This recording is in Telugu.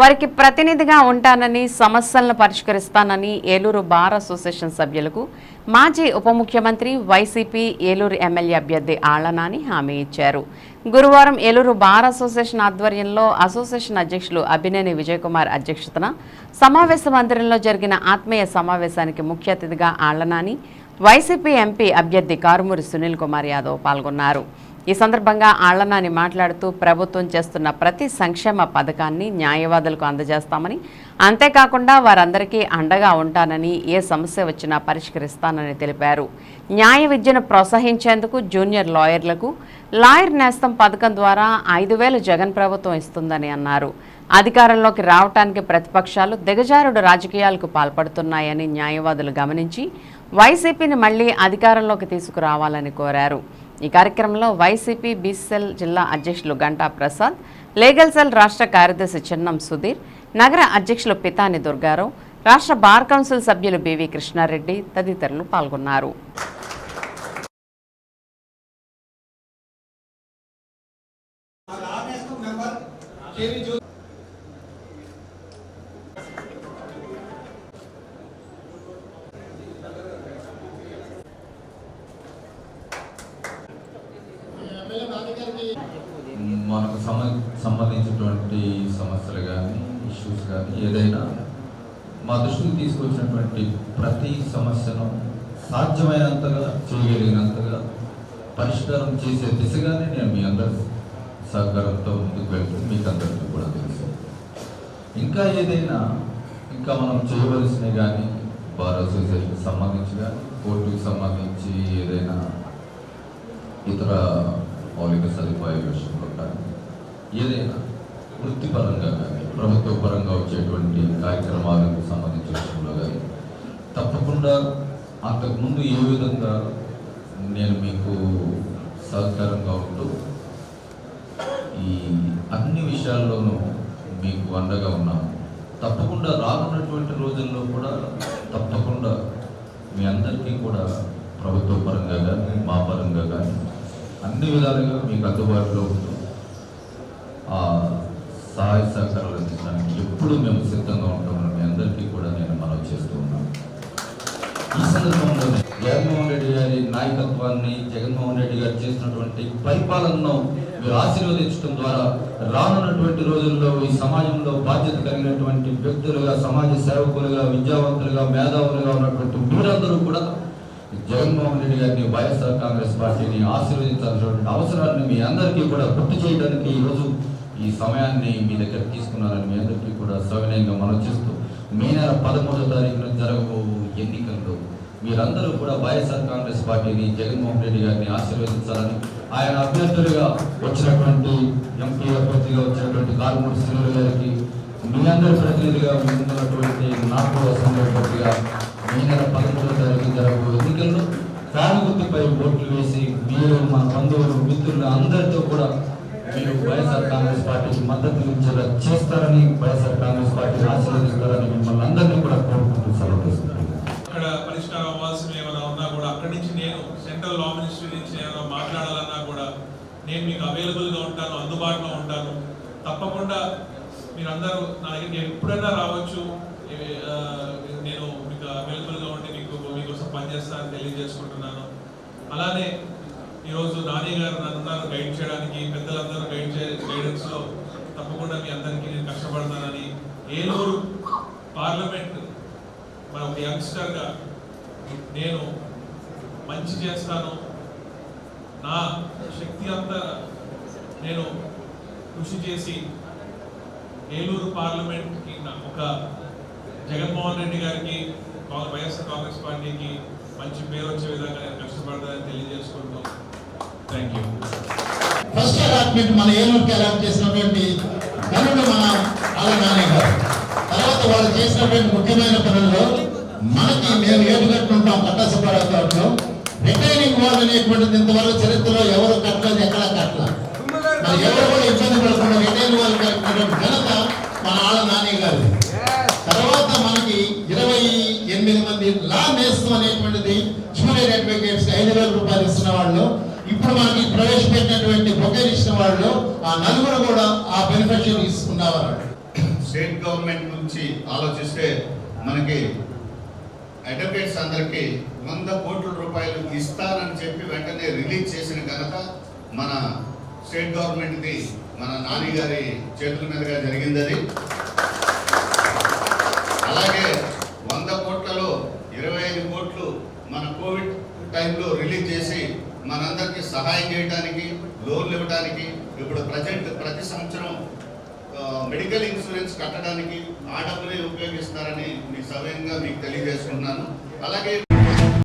వారికి ప్రతినిధిగా ఉంటానని సమస్యలను పరిష్కరిస్తానని ఏలూరు బార్ అసోసియేషన్ సభ్యులకు మాజీ ఉప ముఖ్యమంత్రి వైసీపీ ఏలూరు ఎమ్మెల్యే అభ్యర్థి ఆళ్ళనాని హామీ ఇచ్చారు. గురువారం ఏలూరు బార్ అసోసియేషన్ ఆధ్వర్యంలో అసోసియేషన్ అధ్యక్షులు అభినేని విజయకుమార్ అధ్యక్షతన సమావేశ మందిరంలో జరిగిన ఆత్మీయ సమావేశానికి ముఖ్య అతిథిగా ఆళ్ళనాని వైసీపీ ఎంపీ అభ్యర్థి కారుమూరి సునీల్ కుమార్ యాదవ్ పాల్గొన్నారు. ఈ సందర్భంగా ఆళ్ళనాని మాట్లాడుతూ ప్రభుత్వం చేస్తున్న ప్రతి సంక్షేమ పథకాన్ని న్యాయవాదులకు అందజేస్తామని అంతేకాకుండా వారందరికీ అండగా ఉంటానని ఏ సమస్య వచ్చినా పరిష్కరిస్తానని తెలిపారు. న్యాయ విద్యను ప్రోత్సహించేందుకు జూనియర్ లాయర్లకు లాయర్ నేస్తం పథకం ద్వారా ఐదు వేలు జగన్ ప్రభుత్వం ఇస్తుందని అన్నారు. అధికారంలోకి రావటానికి ప్రతిపక్షాలు దిగజారుడు రాజకీయాలకు పాల్పడుతున్నాయని న్యాయవాదులు గమనించి వైసీపీని మళ్ళీ అధికారంలోకి తీసుకురావాలని కోరారు. ఈ కార్యక్రమంలో వైసీపీ బీసెల్ జిల్లా అధ్యక్షులు గంటా ప్రసాద్ లీగల్ సెల్ రాష్ట్ర కార్యదర్శి చిన్నం సుధీర్ నగర అధ్యక్షులు పితాని దుర్గారావు రాష్ట్ర బార్ కౌన్సిల్ సభ్యులు బివి కృష్ణారెడ్డి తదితరులు పాల్గొన్నారు. మనకు సమ సంబంధించినటువంటి సమస్యలు కానీ ఇష్యూస్ కానీ ఏదైనా మా దృష్టికి తీసుకొచ్చినటువంటి ప్రతి సమస్యను సాధ్యమైనంతగా చేయగలిగినంతగా పరిష్కారం చేసే దిశగానే నేను మీ అందరి సహకారంతో ముందుకు వెళ్తుంది మీకు అందరికీ కూడా తెలుసు. ఇంకా ఏదైనా ఇంకా మనం చేయవలసినవి కానీ బార్ అసోసియేషన్కి సంబంధించి కానీ కోర్టుకి సంబంధించి ఏదైనా ఇతర సదుపాయ విషయంలో కానీ ఏదైనా వృత్తిపరంగా కానీ ప్రభుత్వ పరంగా వచ్చేటువంటి కార్యక్రమాలకు సంబంధించిన విషయంలో కానీ తప్పకుండా అంతకుముందు ఏ విధంగా నేను మీకు సహకారంగా ఉంటూ ఈ అన్ని విషయాల్లోనూ మీకు అండగా ఉన్నాను. తప్పకుండా రానున్నటువంటి రోజుల్లో కూడా తప్పకుండా మీ అందరికీ కూడా ప్రభుత్వ పరంగా కానీ మా పరంగా కానీ అన్ని విధాలుగా మీకు అందుబాటులో ఉంటూ. ఆ సహాయ సహకారాలు అందించడానికి ఎప్పుడు మేము సిద్ధంగా ఉంటామని మీ అందరికీ కూడా నేను మనవి చేస్తూ ఉన్నాను. ఈ సందర్భంలో జగన్మోహన్ రెడ్డి గారి నాయకత్వాన్ని జగన్మోహన్ రెడ్డి గారు చేసినటువంటి పరిపాలనను మీరు ఆశీర్వదించడం ద్వారా రానున్నటువంటి రోజుల్లో ఈ సమాజంలో బాధ్యత కలిగినటువంటి వ్యక్తులుగా సమాజ సేవకులుగా విద్యావంతులుగా మేధావులుగా ఉన్నటువంటి జగన్మోహన్ రెడ్డి గారిని వైఎస్ఆర్ కాంగ్రెస్ పార్టీని ఆశీర్వదించాల్సినటువంటి అవసరాన్ని మీ అందరికీ కూడా గుర్తు చేయడానికి ఈరోజు ఈ సమయాన్ని మీ దగ్గర తీసుకున్నారని మీ అందరికీ కూడా సవినయంగా మనం చేస్తూ మే నెల పదమూడో తారీఖున జరగబో ఎన్నికల్లో మీరందరూ కూడా వైఎస్ఆర్ కాంగ్రెస్ పార్టీని జగన్మోహన్ రెడ్డి గారిని ఆశీర్వదించాలని ఆయన అభ్యర్థులుగా వచ్చినటువంటి ఎంపీ అభ్యర్థిగా వచ్చినటువంటి కారుమూడి శ్రీనులు గారికి మీ అందరి ప్రతినిధిగా ముందున్నటువంటి నాకు అసెంబ్లీ అభ్యర్థిగా ఈ నెల తారీఖు జరగబోయే ఎన్నికల్లో ఫ్యాన్ గుర్తుపై ఓట్లు వేసి మీరు మా బంధువులు మిత్రులు అందరితో కూడా మీరు వైఎస్ఆర్ కాంగ్రెస్ పార్టీకి మద్దతు ఇచ్చేలా చేస్తారని వైఎస్ఆర్ కాంగ్రెస్ పార్టీని ఆశీర్వదిస్తారని మిమ్మల్ని అందరినీ కూడా కోరుకుంటూ సెలవు అక్కడ పరిష్కారం అవ్వాల్సిన ఏమైనా ఉన్నా కూడా అక్కడి నుంచి నేను సెంట్రల్ లా మినిస్ట్రీ నుంచి ఏమైనా మాట్లాడాలన్నా కూడా నేను మీకు అవైలబుల్గా ఉంటాను అందుబాటులో ఉంటాను. తప్పకుండా మీరందరూ నా దగ్గర ఎప్పుడైనా రావచ్చు. నేను మీకు అవైలబుల్గా ఉండి మీకు మీకోసం పనిచేస్తానని తెలియజేసుకుంటున్నాను. అలానే ఈరోజు నాని గారు నన్ను గైడ్ చేయడానికి. పెద్దలందరూ గైడ్ చే గైడెన్స్లో తప్పకుండా మీ అందరికీ నేను కష్టపడతానని ఏలూరు పార్లమెంట్ మన ఒక యంగ్స్టర్గా నేను మంచి చేస్తాను. నా శక్తి అంతా నేను కృషి చేసి ఏలూరు పార్లమెంట్కి ఒక జగన్మోహన్ రెడ్డి గారికి వైఎస్ఆర్ కాంగ్రెస్ పార్టీకి మంచి పేరు వచ్చే విధంగా నేను కష్టపడతానని తెలియజేసుకుంటూ థ్యాంక్ యూ. ఫస్ట్ అలాట్మెంట్ మన ఏలూరుకి అలాట్ చేసినటువంటి పనులు మన ఆలనాని గారు. తర్వాత వాళ్ళు చేసినటువంటి ముఖ్యమైన పనుల్లో మనకి మేము ఏడుగట్టు ఉంటాం కట్టసపడలో రిటైనింగ్ వాల్ అనేటువంటిది ఇంతవరకు చరిత్రలో ఎవరు కట్టలేదు ఎక్కడ కట్టలేదు. ఎవరు కూడా ఇబ్బంది పడకుండా రిటైన్ వాళ్ళు కట్టినటువంటి ఘనత మన ఆళ్ళ నాని గారు తర్వాత మనకి ఇరవై ఎనిమిది మంది లా నేస్తం అనేటువంటిది జూనియర్ అడ్వకేట్స్ ఐదు వేల రూపాయలు ఇస్తున్న వాళ్ళు ఇప్పుడు మనకి ప్రవేశపెట్టినటువంటి బొకేలు ఇచ్చిన వాళ్ళు ఆ నలుగురు కూడా ఆ బెనిఫిషియల్ తీసుకున్నవారు. స్టేట్ గవర్నమెంట్ నుంచి ఆలోచిస్తే మనకి అడ్వకేట్స్ అందరికీ వంద కోట్ల రూపాయలు ఇస్తానని చెప్పి వెంటనే రిలీజ్ చేసిన ఘనత మన స్టేట్ గవర్నమెంట్ది మన నాని గారి చేతుల మీదుగా జరిగిందని అలాగే వంద కోట్లలో ఇరవై ఐదు కోట్లు మన కోవిడ్ టైంలో మనందరికీ సహాయం చేయడానికి లోన్లు ఇవ్వడానికి ఇప్పుడు ప్రజెంట్ ప్రతి సంవత్సరం మెడికల్ ఇన్సూరెన్స్ కట్టడానికి ఆ డబ్బులే ఉపయోగిస్తారని మీ సవ్యంగా మీకు తెలియజేసుకున్నాను అలాగే